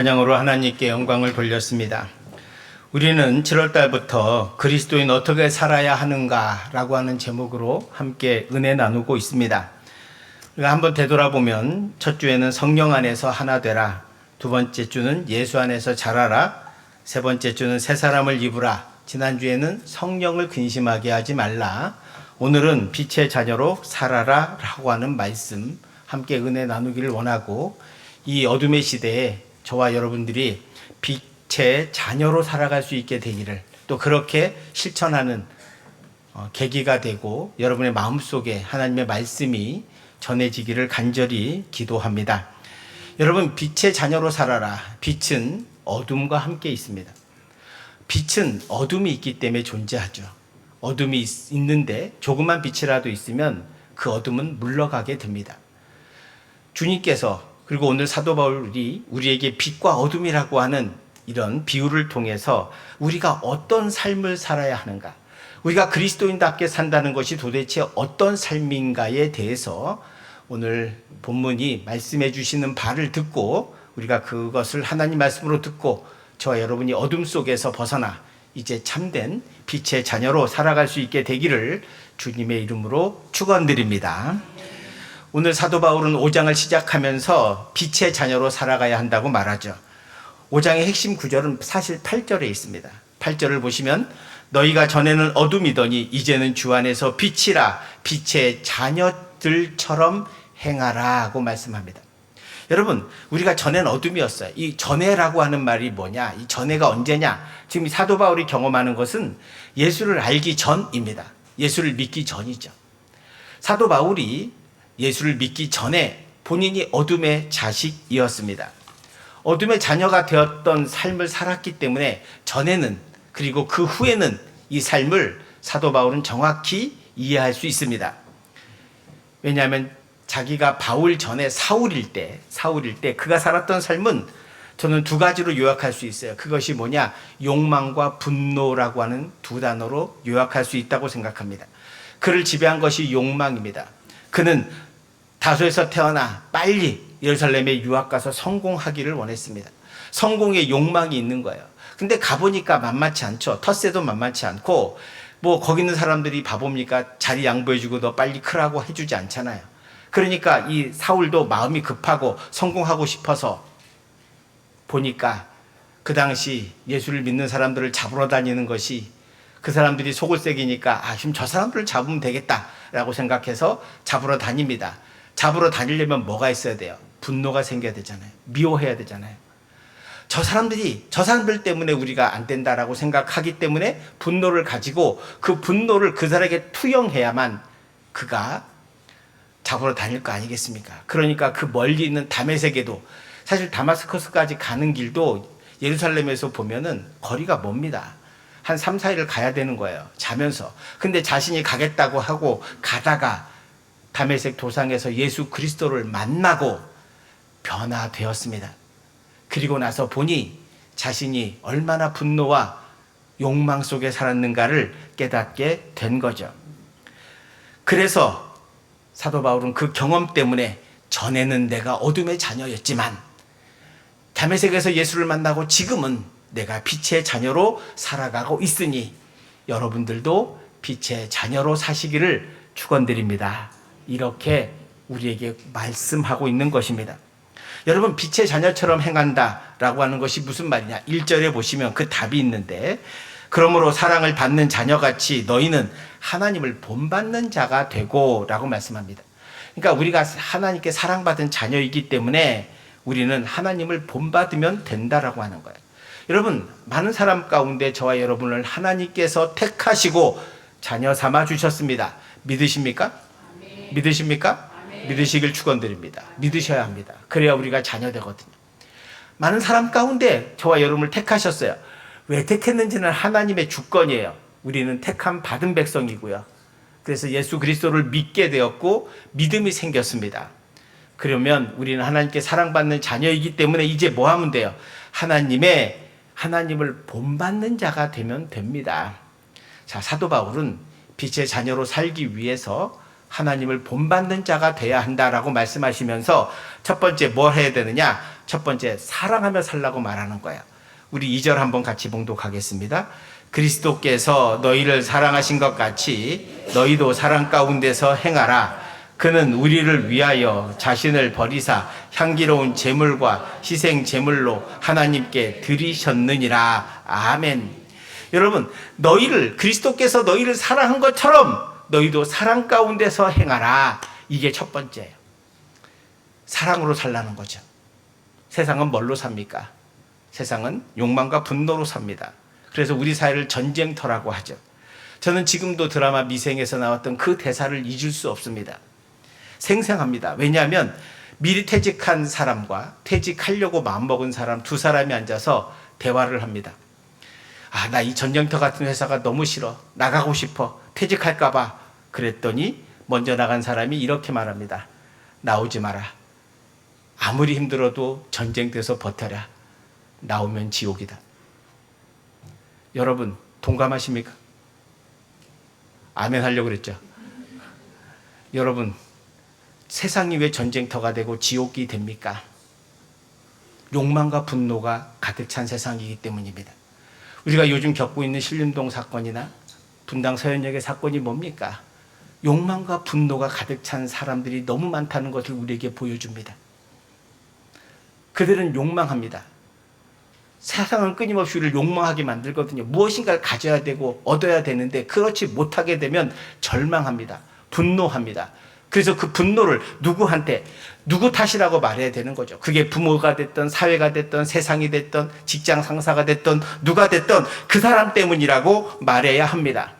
찬양으로 하나님께 영광을 돌렸습니다. 우리는 7월 달부터 그리스도인 어떻게 살아야 하는가라고 하는 제목으로 함께 은혜 나누고 있습니다. 우리가 한번 되돌아보면 첫 주에는 성령 안에서 하나 되라. 두 번째 주는 예수 안에서 자라라. 세 번째 주는 새 사람을 입으라. 지난주에는 성령을 근심하게 하지 말라. 오늘은 빛의 자녀로 살아라 라고 하는 말씀 함께 은혜 나누기를 원하고 이 어둠의 시대에 저와 여러분들이 빛의 자녀로 살아갈 수 있게 되기를 또 그렇게 실천하는 어, 계기가 되고 여러분의 마음속에 하나님의 말씀이 전해지기를 간절히 기도합니다. 여러분 빛의 자녀로 살아라. 빛은 어둠과 함께 있습니다. 빛은 어둠이 있기 때문에 존재하죠. 어둠이 있, 있는데 조그만 빛이라도 있으면 그 어둠은 물러가게 됩니다. 주님께서 그리고 오늘 사도 바울이 우리에게 빛과 어둠이라고 하는 이런 비유를 통해서 우리가 어떤 삶을 살아야 하는가, 우리가 그리스도인답게 산다는 것이 도대체 어떤 삶인가에 대해서 오늘 본문이 말씀해 주시는 바를 듣고 우리가 그것을 하나님 말씀으로 듣고 저와 여러분이 어둠 속에서 벗어나 이제 참된 빛의 자녀로 살아갈 수 있게 되기를 주님의 이름으로 축원드립니다. 오늘 사도 바울은 5장을 시작하면서 빛의 자녀로 살아가야 한다고 말하죠. 5장의 핵심 구절은 사실 8절에 있습니다. 8절을 보시면 너희가 전에는 어둠이더니 이제는 주 안에서 빛이라 빛의 자녀들처럼 행하라 하고 말씀합니다. 여러분, 우리가 전엔 어둠이었어요. 이 전에라고 하는 말이 뭐냐? 이 전에가 언제냐? 지금 사도 바울이 경험하는 것은 예수를 알기 전입니다. 예수를 믿기 전이죠. 사도 바울이 예수를 믿기 전에 본인이 어둠의 자식이었습니다. 어둠의 자녀가 되었던 삶을 살았기 때문에 전에는 그리고 그 후에는 이 삶을 사도 바울은 정확히 이해할 수 있습니다. 왜냐하면 자기가 바울 전에 사울일 때, 사울일 때 그가 살았던 삶은 저는 두 가지로 요약할 수 있어요. 그것이 뭐냐? 욕망과 분노라고 하는 두 단어로 요약할 수 있다고 생각합니다. 그를 지배한 것이 욕망입니다. 그는 다소에서 태어나 빨리 예루살렘에 유학 가서 성공하기를 원했습니다. 성공의 욕망이 있는 거예요. 근데 가보니까 만만치 않죠. 텃세도 만만치 않고, 뭐, 거기 있는 사람들이 바보입니까? 자리 양보해주고 너 빨리 크라고 해주지 않잖아요. 그러니까 이 사울도 마음이 급하고 성공하고 싶어서 보니까 그 당시 예수를 믿는 사람들을 잡으러 다니는 것이 그 사람들이 속을 새기니까 아, 지금 저 사람들을 잡으면 되겠다라고 생각해서 잡으러 다닙니다. 잡으러 다니려면 뭐가 있어야 돼요? 분노가 생겨야 되잖아요. 미워해야 되잖아요. 저 사람들이 저 사람들 때문에 우리가 안 된다라고 생각하기 때문에 분노를 가지고 그 분노를 그 사람에게 투영해야만 그가 잡으러 다닐 거 아니겠습니까? 그러니까 그 멀리 있는 다메섹에도 사실 다마스커스까지 가는 길도 예루살렘에서 보면은 거리가 멉니다. 한 3, 4일을 가야 되는 거예요. 자면서. 근데 자신이 가겠다고 하고 가다가 다메섹 도상에서 예수 그리스도를 만나고 변화되었습니다. 그리고 나서 보니 자신이 얼마나 분노와 욕망 속에 살았는가를 깨닫게 된 거죠. 그래서 사도 바울은 그 경험 때문에 전에는 내가 어둠의 자녀였지만 다메섹에서 예수를 만나고 지금은 내가 빛의 자녀로 살아가고 있으니 여러분들도 빛의 자녀로 사시기를 축원드립니다. 이렇게 우리에게 말씀하고 있는 것입니다. 여러분 빛의 자녀처럼 행한다라고 하는 것이 무슨 말이냐? 1절에 보시면 그 답이 있는데 그러므로 사랑을 받는 자녀같이 너희는 하나님을 본받는 자가 되고라고 말씀합니다. 그러니까 우리가 하나님께 사랑받은 자녀이기 때문에 우리는 하나님을 본받으면 된다라고 하는 거예요. 여러분, 많은 사람 가운데 저와 여러분을 하나님께서 택하시고 자녀 삼아 주셨습니다. 믿으십니까? 믿으십니까? 믿으시길 축원드립니다. 믿으셔야 합니다. 그래야 우리가 자녀 되거든요. 많은 사람 가운데 저와 여러분을 택하셨어요. 왜 택했는지는 하나님의 주권이에요. 우리는 택함 받은 백성이고요. 그래서 예수 그리스도를 믿게 되었고 믿음이 생겼습니다. 그러면 우리는 하나님께 사랑받는 자녀이기 때문에 이제 뭐 하면 돼요? 하나님의 하나님을 본받는 자가 되면 됩니다. 자, 사도 바울은 빛의 자녀로 살기 위해서 하나님을 본받는 자가 돼야 한다라고 말씀하시면서 첫 번째 뭘 해야 되느냐? 첫 번째, 사랑하며 살라고 말하는 거야. 우리 2절 한번 같이 봉독하겠습니다. 그리스도께서 너희를 사랑하신 것 같이 너희도 사랑 가운데서 행하라. 그는 우리를 위하여 자신을 버리사 향기로운 제물과 희생 제물로 하나님께 드리셨느니라. 아멘. 여러분, 너희를 그리스도께서 너희를 사랑한 것처럼 너희도 사랑 가운데서 행하라. 이게 첫 번째예요. 사랑으로 살라는 거죠. 세상은 뭘로 삽니까? 세상은 욕망과 분노로 삽니다. 그래서 우리 사회를 전쟁터라고 하죠. 저는 지금도 드라마 미생에서 나왔던 그 대사를 잊을 수 없습니다. 생생합니다. 왜냐하면 미리 퇴직한 사람과 퇴직하려고 마음먹은 사람 두 사람이 앉아서 대화를 합니다. 아, 나 이 전쟁터 같은 회사가 너무 싫어. 나가고 싶어. 퇴직할까봐. 그랬더니 먼저 나간 사람이 이렇게 말합니다. 나오지 마라. 아무리 힘들어도 전쟁돼서 버텨라. 나오면 지옥이다. 여러분, 동감하십니까? 아멘 하려고 그랬죠? 여러분, 세상이 왜 전쟁터가 되고 지옥이 됩니까? 욕망과 분노가 가득 찬 세상이기 때문입니다. 우리가 요즘 겪고 있는 신림동 사건이나 분당 서현역의 사건이 뭡니까? 욕망과 분노가 가득 찬 사람들이 너무 많다는 것을 우리에게 보여줍니다. 그들은 욕망합니다. 세상은 끊임없이 우리를 욕망하게 만들거든요. 무엇인가를 가져야 되고 얻어야 되는데 그렇지 못하게 되면 절망합니다. 분노합니다. 그래서 그 분노를 누구한테 누구 탓이라고 말해야 되는 거죠. 그게 부모가 됐던 사회가 됐던 세상이 됐던 직장 상사가 됐던 누가 됐던 그 사람 때문이라고 말해야 합니다.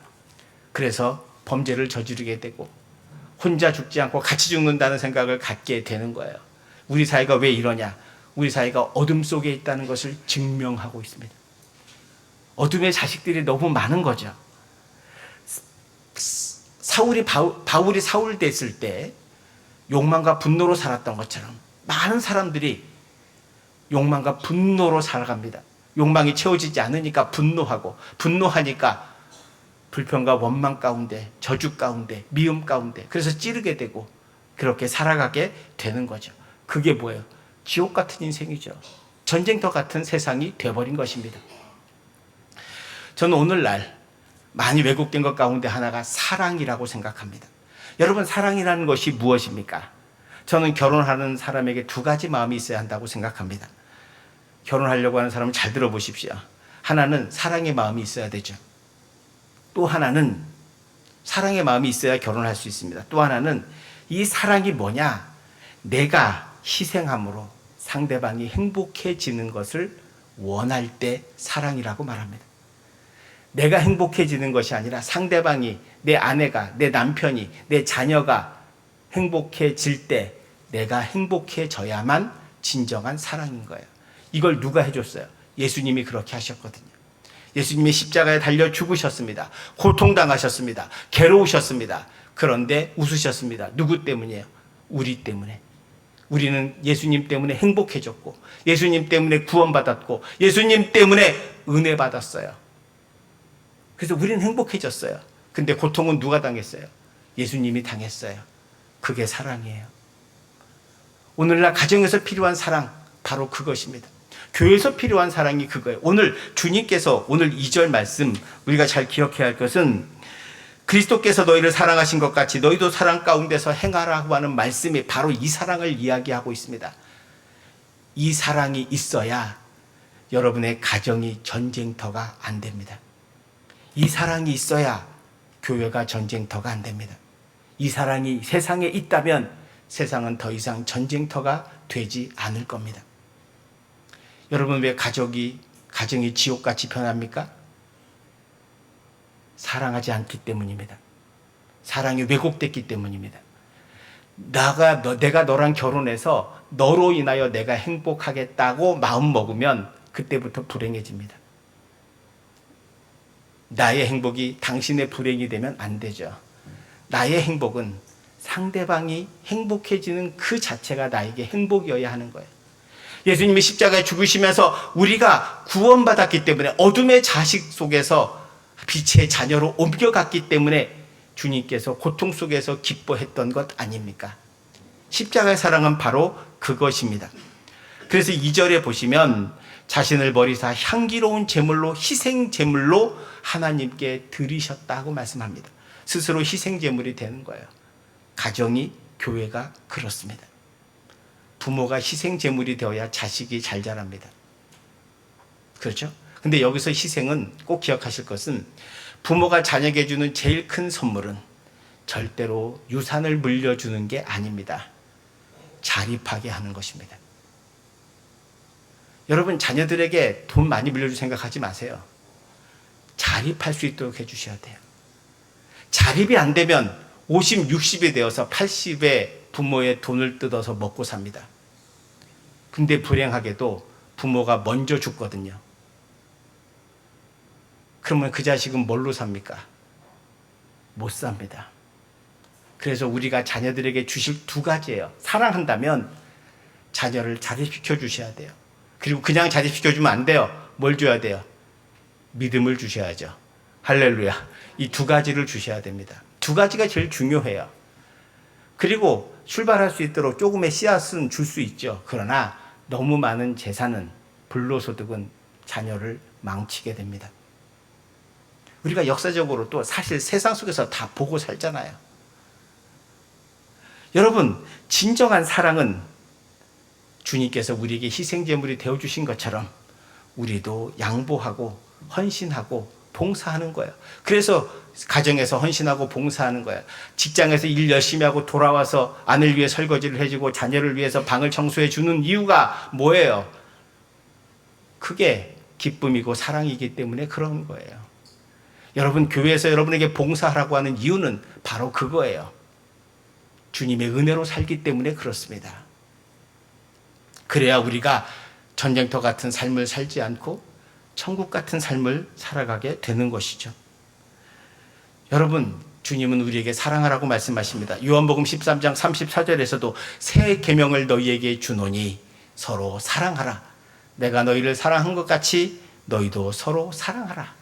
그래서 범죄를 저지르게 되고 혼자 죽지 않고 같이 죽는다는 생각을 갖게 되는 거예요. 우리 사회가 왜 이러냐? 우리 사회가 어둠 속에 있다는 것을 증명하고 있습니다. 어둠의 자식들이 너무 많은 거죠. 사울이 바울, 바울이 사울 됐을 때 욕망과 분노로 살았던 것처럼 많은 사람들이 욕망과 분노로 살아갑니다. 욕망이 채워지지 않으니까 분노하고 분노하니까 불평과 원망 가운데 저주 가운데 미움 가운데 그래서 찌르게 되고 그렇게 살아가게 되는 거죠. 그게 뭐예요? 지옥 같은 인생이죠. 전쟁터 같은 세상이 되어버린 것입니다. 저는 오늘날 많이 왜곡된 것 가운데 하나가 사랑이라고 생각합니다. 여러분, 사랑이라는 것이 무엇입니까? 저는 결혼하는 사람에게 두 가지 마음이 있어야 한다고 생각합니다. 결혼하려고 하는 사람은 잘 들어보십시오. 하나는 사랑의 마음이 있어야 되죠. 또 하나는 사랑의 마음이 있어야 결혼할 수 있습니다. 또 하나는 이 사랑이 뭐냐? 내가 희생함으로 상대방이 행복해지는 것을 원할 때 사랑이라고 말합니다. 내가 행복해지는 것이 아니라 상대방이 내 아내가 내 남편이 내 자녀가 행복해질 때 내가 행복해져야만 진정한 사랑인 거예요. 이걸 누가 해줬어요? 예수님이 그렇게 하셨거든요. 예수님이 십자가에 달려 죽으셨습니다. 고통당하셨습니다. 괴로우셨습니다. 그런데 웃으셨습니다. 누구 때문이에요? 우리 때문에. 우리는 예수님 때문에 행복해졌고, 예수님 때문에 구원받았고, 예수님 때문에 은혜 받았어요. 그래서 우리는 행복해졌어요. 근데 고통은 누가 당했어요? 예수님이 당했어요. 그게 사랑이에요. 오늘날 가정에서 필요한 사랑, 바로 그것입니다. 교회에서 필요한 사랑이 그거예요. 오늘 주님께서 오늘 2절 말씀 우리가 잘 기억해야 할 것은 그리스도께서 너희를 사랑하신 것 같이 너희도 사랑 가운데서 행하라고 하는 말씀이 바로 이 사랑을 이야기하고 있습니다. 이 사랑이 있어야 여러분의 가정이 전쟁터가 안 됩니다. 이 사랑이 있어야 교회가 전쟁터가 안 됩니다. 이 사랑이 세상에 있다면 세상은 더 이상 전쟁터가 되지 않을 겁니다. 여러분 왜 가족이 가정이 지옥같이 변합니까? 사랑하지 않기 때문입니다. 사랑이 왜곡됐기 때문입니다. 나가 너, 내가 너랑 결혼해서 너로 인하여 내가 행복하겠다고 마음 먹으면 그때부터 불행해집니다. 나의 행복이 당신의 불행이 되면 안 되죠. 나의 행복은 상대방이 행복해지는 그 자체가 나에게 행복이어야 하는 거예요. 예수님이 십자가에 죽으시면서 우리가 구원받았기 때문에 어둠의 자식 속에서 빛의 자녀로 옮겨갔기 때문에 주님께서 고통 속에서 기뻐했던 것 아닙니까? 십자가의 사랑은 바로 그것입니다. 그래서 2절에 보시면 자신을 버리사 향기로운 제물로 희생 제물로 하나님께 드리셨다고 말씀합니다. 스스로 희생 제물이 되는 거예요. 가정이 교회가 그렇습니다. 부모가 희생 제물이 되어야 자식이 잘 자랍니다. 그렇죠? 근데 여기서 희생은 꼭 기억하실 것은 부모가 자녀에게 주는 제일 큰 선물은 절대로 유산을 물려주는 게 아닙니다. 자립하게 하는 것입니다. 여러분 자녀들에게 돈 많이 물려줄 생각하지 마세요. 자립할 수 있도록 해주셔야 돼요. 자립이 안 되면 50, 60이 되어서 80에 부모의 돈을 뜯어서 먹고 삽니다. 근데 불행하게도 부모가 먼저 죽거든요. 그러면 그 자식은 뭘로 삽니까? 못 삽니다. 그래서 우리가 자녀들에게 주실 두 가지예요. 사랑한다면 자녀를 자립시켜 주셔야 돼요. 그리고 그냥 자립시켜 주면 안 돼요. 뭘 줘야 돼요? 믿음을 주셔야죠. 할렐루야. 이 두 가지를 주셔야 됩니다. 두 가지가 제일 중요해요. 그리고 출발할 수 있도록 조금의 씨앗은 줄 수 있죠. 그러나 너무 많은 재산은 불로소득은 자녀를 망치게 됩니다. 우리가 역사적으로 또 사실 세상 속에서 다 보고 살잖아요. 여러분, 진정한 사랑은 주님께서 우리에게 희생제물이 되어주신 것처럼 우리도 양보하고 헌신하고 봉사하는 거예요. 그래서 가정에서 헌신하고 봉사하는 거예요. 직장에서 일 열심히 하고 돌아와서 아내를 위해 설거지를 해주고 자녀를 위해서 방을 청소해 주는 이유가 뭐예요? 그게 기쁨이고 사랑이기 때문에 그런 거예요. 여러분, 교회에서 여러분에게 봉사하라고 하는 이유는 바로 그거예요. 주님의 은혜로 살기 때문에 그렇습니다. 그래야 우리가 전쟁터 같은 삶을 살지 않고 천국 같은 삶을 살아가게 되는 것이죠. 여러분, 주님은 우리에게 사랑하라고 말씀하십니다. 요한복음 13장 34절에서도 새 계명을 너희에게 주노니 서로 사랑하라. 내가 너희를 사랑한 것 같이 너희도 서로 사랑하라.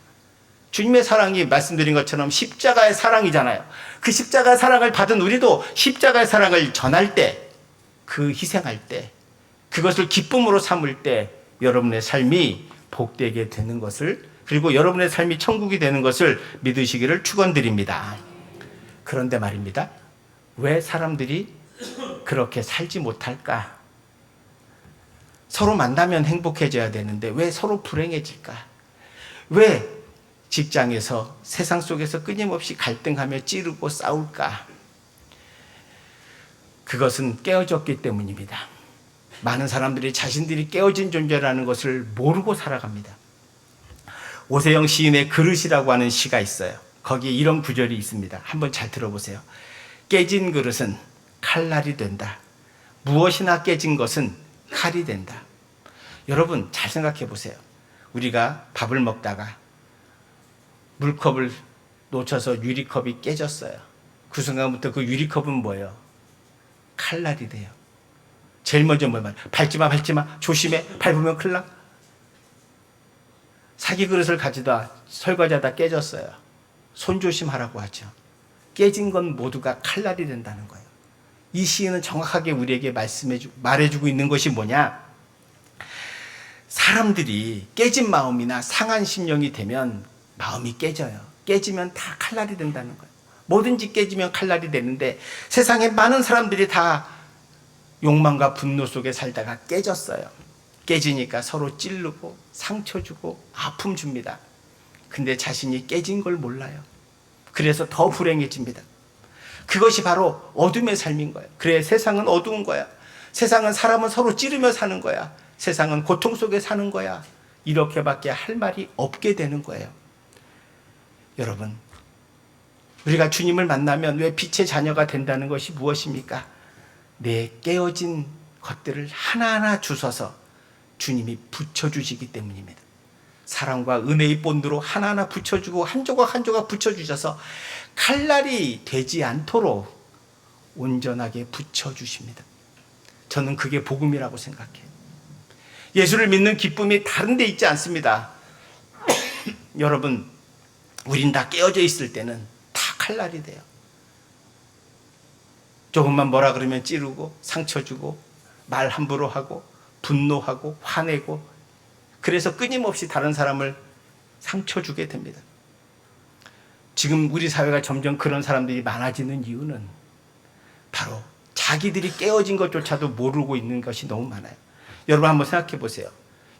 주님의 사랑이 말씀드린 것처럼 십자가의 사랑이잖아요. 그 십자가의 사랑을 받은 우리도 십자가의 사랑을 전할 때, 그 희생할 때, 그것을 기쁨으로 삼을 때 여러분의 삶이 복되게 되는 것을 그리고 여러분의 삶이 천국이 되는 것을 믿으시기를 축원드립니다. 그런데 말입니다. 왜 사람들이 그렇게 살지 못할까? 서로 만나면 행복해져야 되는데 왜 서로 불행해질까? 왜 직장에서 세상 속에서 끊임없이 갈등하며 찌르고 싸울까? 그것은 깨어졌기 때문입니다. 많은 사람들이 자신들이 깨어진 존재라는 것을 모르고 살아갑니다. 오세영 시인의 그릇이라고 하는 시가 있어요. 거기에 이런 구절이 있습니다. 한번 잘 들어보세요. 깨진 그릇은 칼날이 된다. 무엇이나 깨진 것은 칼이 된다. 여러분 잘 생각해 보세요. 우리가 밥을 먹다가 물컵을 놓쳐서 유리컵이 깨졌어요. 그 순간부터 그 유리컵은 뭐예요? 칼날이 돼요. 제일 먼저 뭘 말? 밟지 마, 밟지 마. 조심해. 밟으면 큰일 나. 사기 그릇을 가지다 설거지하다 깨졌어요. 손 조심하라고 하죠. 깨진 건 모두가 칼날이 된다는 거예요. 이 시인은 정확하게 우리에게 말씀해주, 말해주고 있는 것이 뭐냐? 사람들이 깨진 마음이나 상한 심령이 되면 마음이 깨져요. 깨지면 다 칼날이 된다는 거예요. 뭐든지 깨지면 칼날이 되는데 세상에 많은 사람들이 다 욕망과 분노 속에 살다가 깨졌어요. 깨지니까 서로 찌르고 상처 주고 아픔 줍니다. 근데 자신이 깨진 걸 몰라요. 그래서 더 불행해집니다. 그것이 바로 어둠의 삶인 거예요. 그래 세상은 어두운 거야. 세상은 사람은 서로 찌르며 사는 거야. 세상은 고통 속에 사는 거야. 이렇게밖에 할 말이 없게 되는 거예요. 여러분, 우리가 주님을 만나면 왜 빛의 자녀가 된다는 것이 무엇입니까? 내 깨어진 것들을 하나하나 주셔서 주님이 붙여주시기 때문입니다. 사랑과 은혜의 본드로 하나하나 붙여주고 한 조각 한 조각 붙여주셔서 칼날이 되지 않도록 온전하게 붙여주십니다. 저는 그게 복음이라고 생각해요. 예수를 믿는 기쁨이 다른 데 있지 않습니다. 여러분, 우린 다 깨어져 있을 때는 다 칼날이 돼요. 조금만 뭐라 그러면 찌르고 상처 주고 말 함부로 하고 분노하고 화내고 그래서 끊임없이 다른 사람을 상처 주게 됩니다. 지금 우리 사회가 점점 그런 사람들이 많아지는 이유는 바로 자기들이 깨어진 것조차도 모르고 있는 것이 너무 많아요. 여러분 한번 생각해 보세요.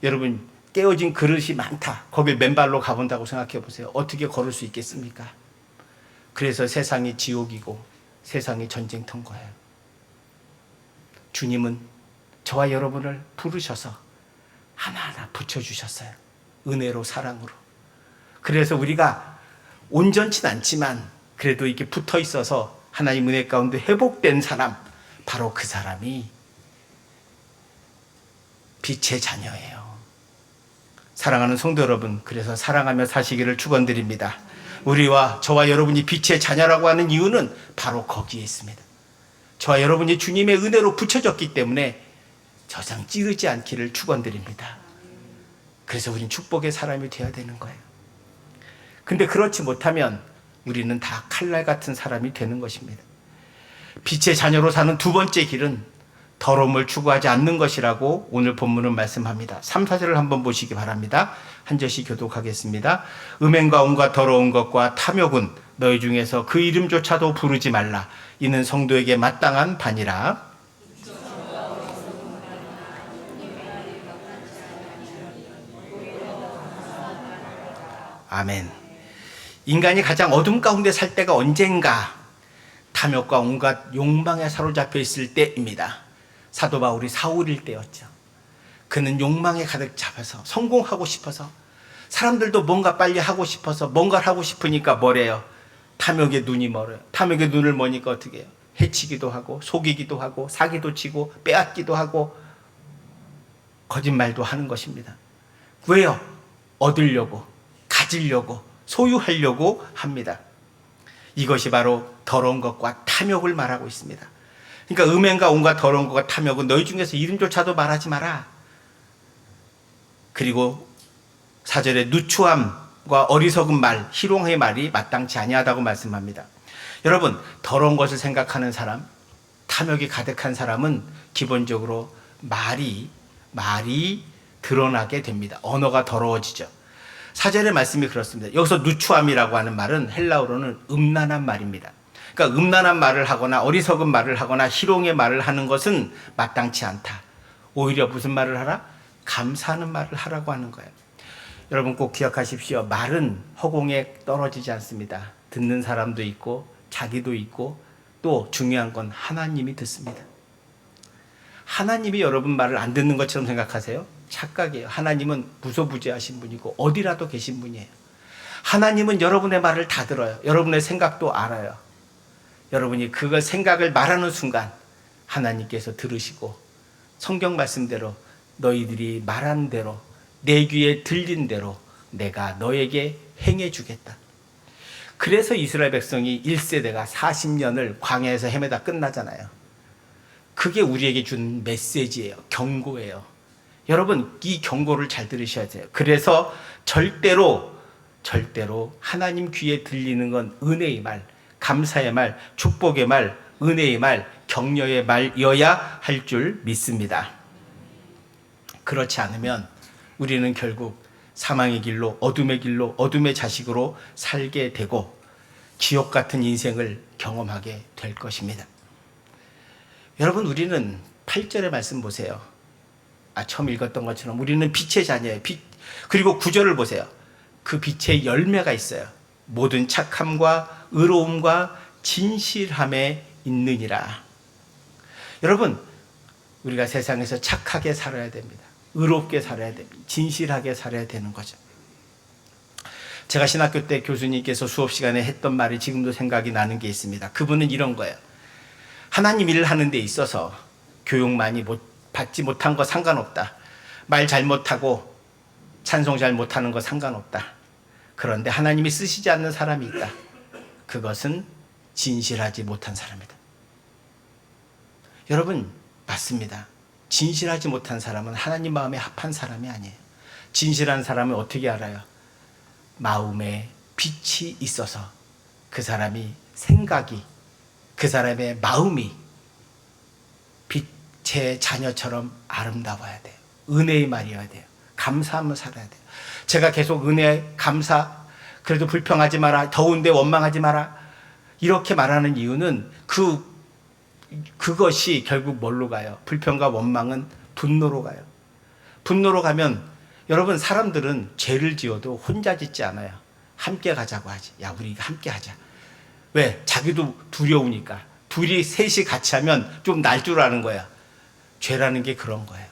여러분 깨어진 그릇이 많다. 거길 맨발로 가본다고 생각해 보세요. 어떻게 걸을 수 있겠습니까? 그래서 세상이 지옥이고 세상이 전쟁터인 거예요. 주님은 저와 여러분을 부르셔서 하나하나 붙여주셨어요. 은혜로 사랑으로. 그래서 우리가 온전치 않지만 그래도 이렇게 붙어 있어서 하나님 은혜 가운데 회복된 사람, 바로 그 사람이 빛의 자녀예요. 사랑하는 성도 여러분, 그래서 사랑하며 사시기를 축원드립니다. 우리와 저와 여러분이 빛의 자녀라고 하는 이유는 바로 거기에 있습니다. 저와 여러분이 주님의 은혜로 붙여졌기 때문에 저장 찌르지 않기를 축원드립니다. 그래서 우리는 축복의 사람이 되어야 되는 거예요. 근데 그렇지 못하면 우리는 다 칼날 같은 사람이 되는 것입니다. 빛의 자녀로 사는 두 번째 길은 더러움을 추구하지 않는 것이라고 오늘 본문은 말씀합니다. 3, 4절을 한번 보시기 바랍니다. 한 절씩 교독하겠습니다. 음행과 온갖 더러운 것과 탐욕은 너희 중에서 그 이름조차도 부르지 말라. 이는 성도에게 마땅한 반이라. 아멘. 인간이 가장 어둠 가운데 살 때가 언젠가 탐욕과 온갖 욕망에 사로잡혀 있을 때입니다. 사도 바울이 사울일 때였죠. 그는 욕망에 가득 잡아서 성공하고 싶어서 사람들도 뭔가 빨리 하고 싶어서 뭔가를 하고 싶으니까 뭐래요? 탐욕의 눈이 멀어요. 탐욕의 눈을 머니까 어떻게 해요? 해치기도 하고 속이기도 하고 사기도 치고 빼앗기도 하고 거짓말도 하는 것입니다. 왜요? 얻으려고 가지려고 소유하려고 합니다. 이것이 바로 더러운 것과 탐욕을 말하고 있습니다. 그러니까 음행과 온갖 더러운 것과 탐욕은 너희 중에서 이름조차도 말하지 마라. 그리고 사절에 누추함과 어리석은 말, 희롱의 말이 마땅치 아니하다고 말씀합니다. 여러분, 더러운 것을 생각하는 사람, 탐욕이 가득한 사람은 기본적으로 말이 말이 드러나게 됩니다. 언어가 더러워지죠. 사절의 말씀이 그렇습니다. 여기서 누추함이라고 하는 말은 헬라어로는 음란한 말입니다. 그러니까 음란한 말을 하거나 어리석은 말을 하거나 희롱의 말을 하는 것은 마땅치 않다. 오히려 무슨 말을 하라? 감사하는 말을 하라고 하는 거예요. 여러분 꼭 기억하십시오. 말은 허공에 떨어지지 않습니다. 듣는 사람도 있고 자기도 있고 또 중요한 건 하나님이 듣습니다. 하나님이 여러분 말을 안 듣는 것처럼 생각하세요? 착각이에요. 하나님은 무소부지하신 분이고 어디라도 계신 분이에요. 하나님은 여러분의 말을 다 들어요. 여러분의 생각도 알아요. 여러분이 그걸 생각을 말하는 순간 하나님께서 들으시고 성경 말씀대로 너희들이 말한 대로 내 귀에 들린 대로 내가 너에게 행해 주겠다. 그래서 이스라엘 백성이 1세대가 40년을 광야에서 헤매다 끝나잖아요. 그게 우리에게 준 메시지예요. 경고예요. 여러분, 이 경고를 잘 들으셔야 돼요. 그래서 절대로, 절대로 하나님 귀에 들리는 건 은혜의 말, 감사의 말, 축복의 말, 은혜의 말, 격려의 말이어야 할 줄 믿습니다. 그렇지 않으면 우리는 결국 사망의 길로, 어둠의 길로, 어둠의 자식으로 살게 되고 지옥 같은 인생을 경험하게 될 것입니다. 여러분, 우리는 8절의 말씀 보세요. 아, 처음 읽었던 것처럼 우리는 빛의 자녀예요. 빛. 그리고 구절을 보세요. 그 빛의 열매가 있어요. 모든 착함과 의로움과 진실함에 있느니라. 여러분, 우리가 세상에서 착하게 살아야 됩니다. 의롭게 살아야 됩니다. 진실하게 살아야 되는 거죠. 제가 신학교 때 교수님께서 수업 시간에 했던 말이 지금도 생각이 나는 게 있습니다. 그분은 이런 거예요. 하나님 일을 하는 데 있어서 교육 많이 못, 받지 못한 거 상관없다. 말 잘못하고 찬송 잘 못하는 거 상관없다. 그런데 하나님이 쓰시지 않는 사람이 있다. 그것은 진실하지 못한 사람이다. 여러분, 맞습니다. 진실하지 못한 사람은 하나님 마음에 합한 사람이 아니에요. 진실한 사람은 어떻게 알아요? 마음에 빛이 있어서 그 사람이 생각이 그 사람의 마음이 빛의 자녀처럼 아름다워야 돼요. 은혜의 말이어야 돼요. 감사하며 살아야 돼요. 제가 계속 은혜, 감사, 그래도 불평하지 마라, 더운데 원망하지 마라, 이렇게 말하는 이유는 그, 그것이 결국 뭘로 가요? 불평과 원망은 분노로 가요. 분노로 가면 여러분 사람들은 죄를 지어도 혼자 짓지 않아요. 함께 가자고 하지. 야, 우리 함께 하자. 왜? 자기도 두려우니까. 둘이 셋이 같이 하면 좀 날 줄 아는 거야. 죄라는 게 그런 거예요.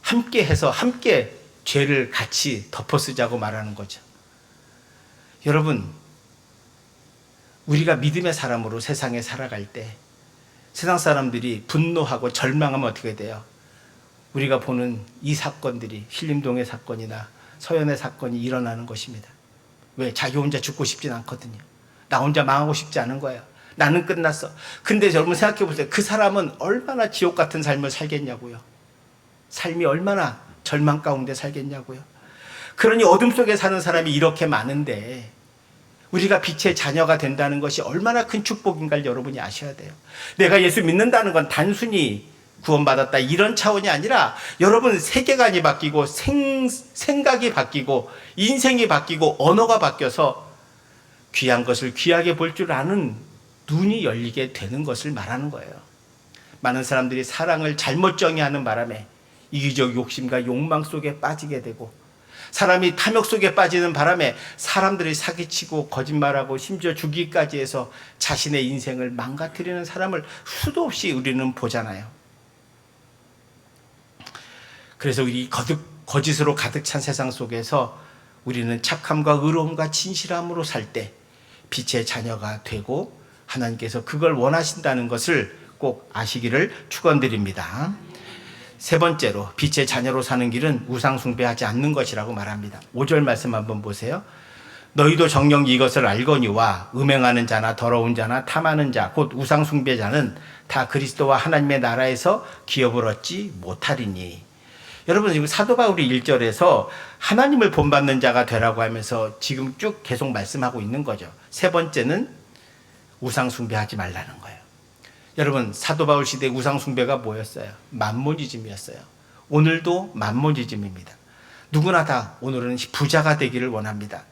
함께 해서 함께 죄를 같이 덮어 쓰자고 말하는 거죠. 여러분, 우리가 믿음의 사람으로 세상에 살아갈 때 세상 사람들이 분노하고 절망하면 어떻게 돼요? 우리가 보는 이 사건들이 신림동의 사건이나 서현의 사건이 일어나는 것입니다. 왜? 자기 혼자 죽고 싶진 않거든요. 나 혼자 망하고 싶지 않은 거예요. 나는 끝났어. 근데 여러분 생각해 보세요. 그 사람은 얼마나 지옥 같은 삶을 살겠냐고요. 삶이 얼마나 절망 가운데 살겠냐고요. 그러니 어둠 속에 사는 사람이 이렇게 많은데 우리가 빛의 자녀가 된다는 것이 얼마나 큰 축복인가를 여러분이 아셔야 돼요. 내가 예수 믿는다는 건 단순히 구원받았다 이런 차원이 아니라 여러분 세계관이 바뀌고 생, 생각이 바뀌고 인생이 바뀌고 언어가 바뀌어서 귀한 것을 귀하게 볼 줄 아는 눈이 열리게 되는 것을 말하는 거예요. 많은 사람들이 사랑을 잘못 정의하는 바람에 이기적 욕심과 욕망 속에 빠지게 되고 사람이 탐욕 속에 빠지는 바람에 사람들이 사기치고 거짓말하고 심지어 죽이기까지 해서 자신의 인생을 망가뜨리는 사람을 수도 없이 우리는 보잖아요. 그래서 우리 거듭, 거짓으로 가득 찬 세상 속에서 우리는 착함과 의로움과 진실함으로 살 때 빛의 자녀가 되고 하나님께서 그걸 원하신다는 것을 꼭 아시기를 축원드립니다. 세 번째로 빛의 자녀로 사는 길은 우상 숭배하지 않는 것이라고 말합니다. 5절 말씀 한번 보세요. 너희도 정령 이것을 알거니와 음행하는 자나 더러운 자나 탐하는 자 곧 우상 숭배자는 다 그리스도와 하나님의 나라에서 기업을 얻지 못하리니. 여러분 지금 사도 바울이 1절에서 하나님을 본받는 자가 되라고 하면서 지금 쭉 계속 말씀하고 있는 거죠. 세 번째는 우상 숭배하지 말라는 거예요. 여러분 사도 바울 시대 우상 숭배가 뭐였어요? 만모니즘이었어요. 오늘도 만모니즘입니다. 누구나 다 오늘은 부자가 되기를 원합니다.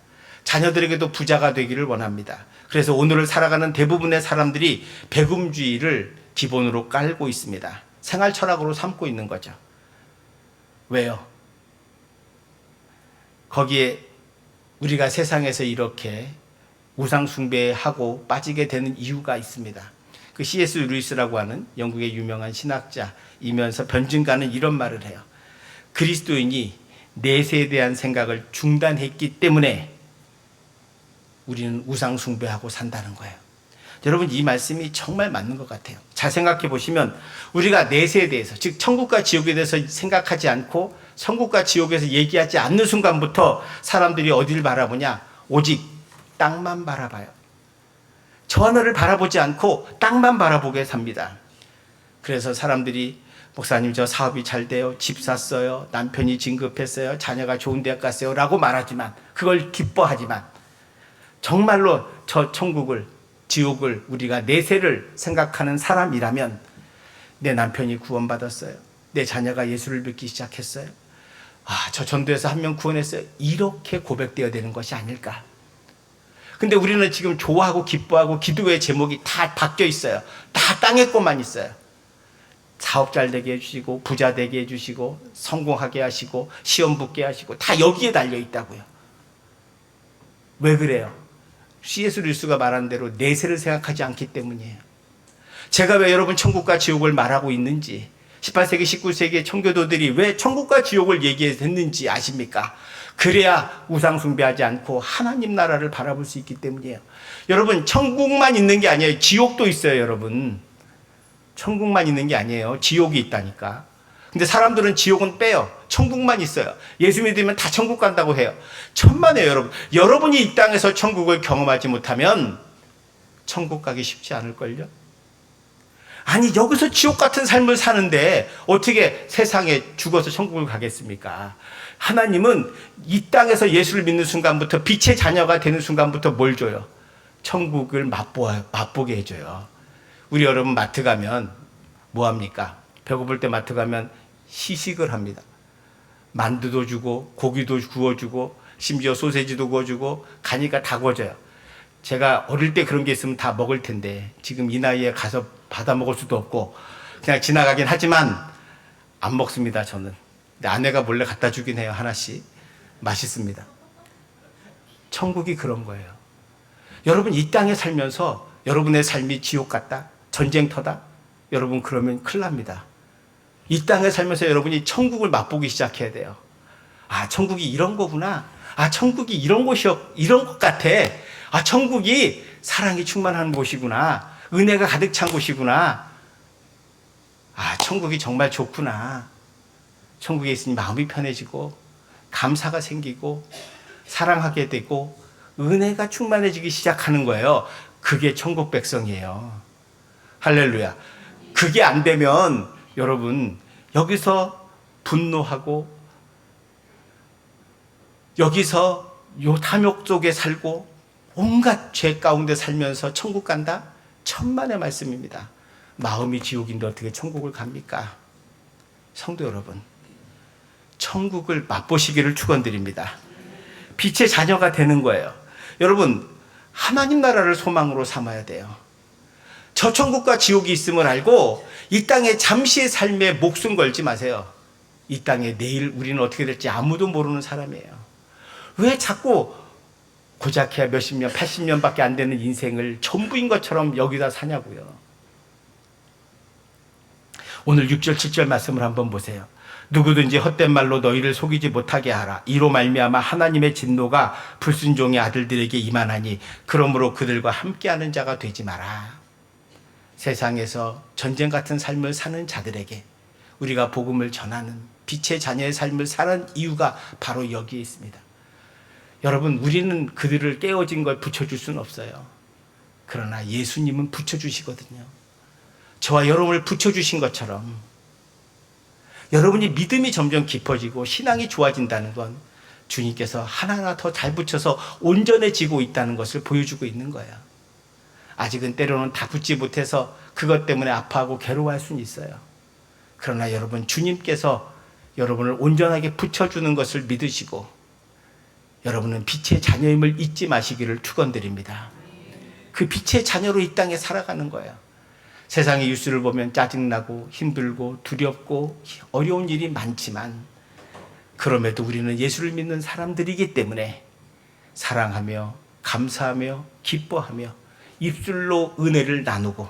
자녀들에게도 부자가 되기를 원합니다. 그래서 오늘을 살아가는 대부분의 사람들이 배금주의를 기본으로 깔고 있습니다. 생활 철학으로 삼고 있는 거죠. 왜요? 거기에 우리가 세상에서 이렇게 우상숭배하고 빠지게 되는 이유가 있습니다. 그 C.S. 루이스라고 하는 영국의 유명한 신학자이면서 변증가는 이런 말을 해요. 그리스도인이 내세에 대한 생각을 중단했기 때문에 우리는 우상 숭배하고 산다는 거예요. 여러분 이 말씀이 정말 맞는 것 같아요. 잘 생각해 보시면 우리가 내세에 대해서 즉 천국과 지옥에 대해서 생각하지 않고 천국과 지옥에서 얘기하지 않는 순간부터 사람들이 어디를 바라보냐 오직 땅만 바라봐요. 저 하늘을 바라보지 않고 땅만 바라보게 삽니다. 그래서 사람들이 목사님 저 사업이 잘 돼요. 집 샀어요. 남편이 진급했어요. 자녀가 좋은 대학 갔어요. 라고 말하지만 그걸 기뻐하지만 정말로 저 천국을 지옥을 우리가 내세를 생각하는 사람이라면 내 남편이 구원받았어요. 내 자녀가 예수를 믿기 시작했어요. 아, 저 전도에서 한 명 구원했어요. 이렇게 고백되어야 되는 것이 아닐까. 근데 우리는 지금 좋아하고 기뻐하고 기도의 제목이 다 바뀌어 있어요. 다 땅에 것만 있어요. 사업 잘 되게 해주시고, 부자 되게 해주시고, 성공하게 하시고, 시험 붙게 하시고, 다 여기에 달려 있다고요. 왜 그래요? C.S. 루스가 말한 대로 내세를 생각하지 않기 때문이에요. 제가 왜 여러분 천국과 지옥을 말하고 있는지, 18세기, 19세기의 청교도들이 왜 천국과 지옥을 얘기했는지 아십니까? 그래야 우상 숭배하지 않고 하나님 나라를 바라볼 수 있기 때문이에요. 여러분, 천국만 있는 게 아니에요. 지옥도 있어요, 여러분. 천국만 있는 게 아니에요. 지옥이 있다니까. 근데 사람들은 지옥은 빼요. 천국만 있어요. 예수 믿으면 다 천국 간다고 해요. 천만에요, 여러분. 여러분이 이 땅에서 천국을 경험하지 못하면 천국 가기 쉽지 않을걸요? 아니, 여기서 지옥 같은 삶을 사는데 어떻게 세상에 죽어서 천국을 가겠습니까? 하나님은 이 땅에서 예수를 믿는 순간부터 빛의 자녀가 되는 순간부터 뭘 줘요? 천국을 맛보, 맛보게 해줘요. 우리 여러분 마트 가면 뭐 합니까? 배고플 때 마트 가면 시식을 합니다. 만두도 주고 고기도 구워주고 심지어 소세지도 구워주고 가니까 다 구워져요. 제가 어릴 때 그런 게 있으면 다 먹을 텐데 지금 이 나이에 가서 받아 먹을 수도 없고 그냥 지나가긴 하지만 안 먹습니다 저는. 근데 아내가 몰래 갖다 주긴 해요 하나씩 맛있습니다. 천국이 그런 거예요. 여러분 이 땅에 살면서 여러분의 삶이 지옥 같다 전쟁터다 여러분 그러면 큰일 납니다. 이 땅에 살면서 여러분이 천국을 맛보기 시작해야 돼요. 아, 천국이 이런 거구나. 아, 천국이 이런 곳이었, 이런 것 같아. 아, 천국이 사랑이 충만한 곳이구나. 은혜가 가득 찬 곳이구나. 아, 천국이 정말 좋구나. 천국에 있으니 마음이 편해지고, 감사가 생기고, 사랑하게 되고, 은혜가 충만해지기 시작하는 거예요. 그게 천국 백성이에요. 할렐루야. 그게 안 되면 여러분 여기서 분노하고 여기서 요 탐욕 속에 살고 온갖 죄 가운데 살면서 천국 간다? 천만의 말씀입니다. 마음이 지옥인데 어떻게 천국을 갑니까? 성도 여러분, 천국을 맛보시기를 축원드립니다. 빛의 자녀가 되는 거예요. 여러분, 하나님 나라를 소망으로 삼아야 돼요. 저 천국과 지옥이 있음을 알고 이 땅에 잠시의 삶에 목숨 걸지 마세요. 이 땅에 내일 우리는 어떻게 될지 아무도 모르는 사람이에요. 왜 자꾸 고작해야 몇십 년, 80년밖에 안 되는 인생을 전부인 것처럼 여기다 사냐고요. 오늘 6절, 7절 말씀을 한번 보세요. 누구든지 헛된 말로 너희를 속이지 못하게 하라. 이로 말미암아 하나님의 진노가 불순종의 아들들에게 임하나니 그러므로 그들과 함께하는 자가 되지 마라. 세상에서 전쟁 같은 삶을 사는 자들에게 우리가 복음을 전하는 빛의 자녀의 삶을 사는 이유가 바로 여기에 있습니다. 여러분, 우리는 그들을 깨어진 걸 붙여줄 수는 없어요. 그러나 예수님은 붙여주시거든요. 저와 여러분을 붙여주신 것처럼 여러분이 믿음이 점점 깊어지고 신앙이 좋아진다는 건 주님께서 하나하나 더 잘 붙여서 온전해지고 있다는 것을 보여주고 있는 거예요. 아직은 때로는 다 붙지 못해서 그것 때문에 아파하고 괴로워할 수는 있어요. 그러나 여러분, 주님께서 여러분을 온전하게 붙여주는 것을 믿으시고 여러분은 빛의 자녀임을 잊지 마시기를 축원드립니다. 그 빛의 자녀로 이 땅에 살아가는 거예요. 세상의 뉴스를 보면 짜증나고 힘들고 두렵고 어려운 일이 많지만 그럼에도 우리는 예수를 믿는 사람들이기 때문에 사랑하며 감사하며 기뻐하며 입술로 은혜를 나누고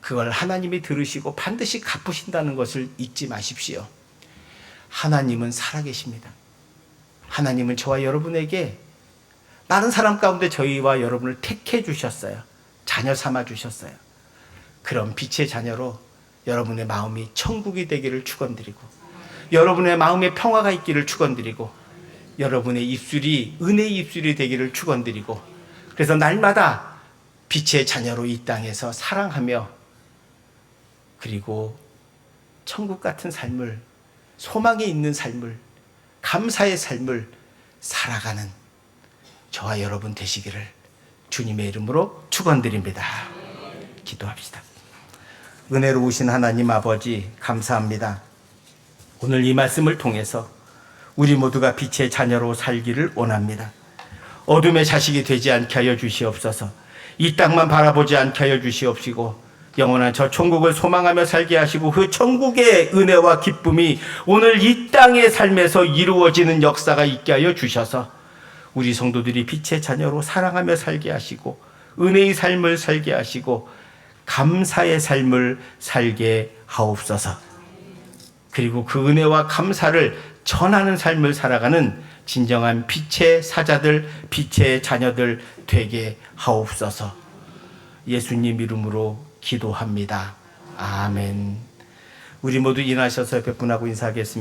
그걸 하나님이 들으시고 반드시 갚으신다는 것을 잊지 마십시오. 하나님은 살아계십니다. 하나님은 저와 여러분에게 많은 사람 가운데 저희와 여러분을 택해 주셨어요. 자녀 삼아 주셨어요. 그런 빛의 자녀로 여러분의 마음이 천국이 되기를 축원드리고 여러분의 마음에 평화가 있기를 축원드리고 여러분의 입술이 은혜의 입술이 되기를 축원드리고 그래서 날마다 빛의 자녀로 이 땅에서 사랑하며 그리고 천국 같은 삶을 소망이 있는 삶을 감사의 삶을 살아가는 저와 여러분 되시기를 주님의 이름으로 축원드립니다. 기도합시다. 은혜로우신 하나님 아버지 감사합니다. 오늘 이 말씀을 통해서 우리 모두가 빛의 자녀로 살기를 원합니다. 어둠의 자식이 되지 않게 하여 주시옵소서. 이 땅만 바라보지 않게 하여 주시옵시고 영원한 저 천국을 소망하며 살게 하시고 그 천국의 은혜와 기쁨이 오늘 이 땅의 삶에서 이루어지는 역사가 있게 하여 주셔서 우리 성도들이 빛의 자녀로 사랑하며 살게 하시고 은혜의 삶을 살게 하시고 감사의 삶을 살게 하옵소서. 그리고 그 은혜와 감사를 전하는 삶을 살아가는 진정한 빛의 사자들, 빛의 자녀들 되게 하옵소서. 예수님 이름으로 기도합니다. 아멘. 우리 모두 인하셔서 백분하고 인사하겠습니다.